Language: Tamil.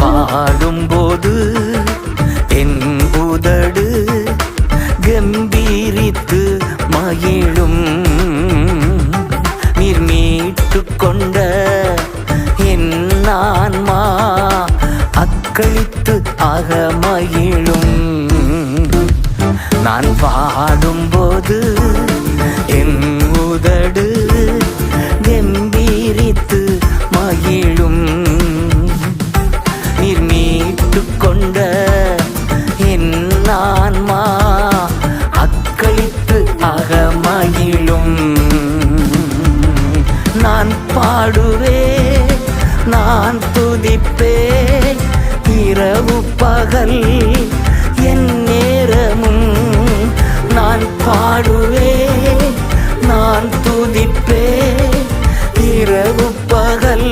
பாடும்போது என் உதடு கம்பீரித்து மகிழும். நீர் மீட்டு கொண்ட என் ஆன்மா அக்களித்து ஆக மகிழும். நான் பாடும்போது அகமகிழும் நான் பாடுவே நான் துதிப்பே. இரவு பகல் என் நேரமும் நான் பாடுவே நான் துதிப்பே. இரவு பகல்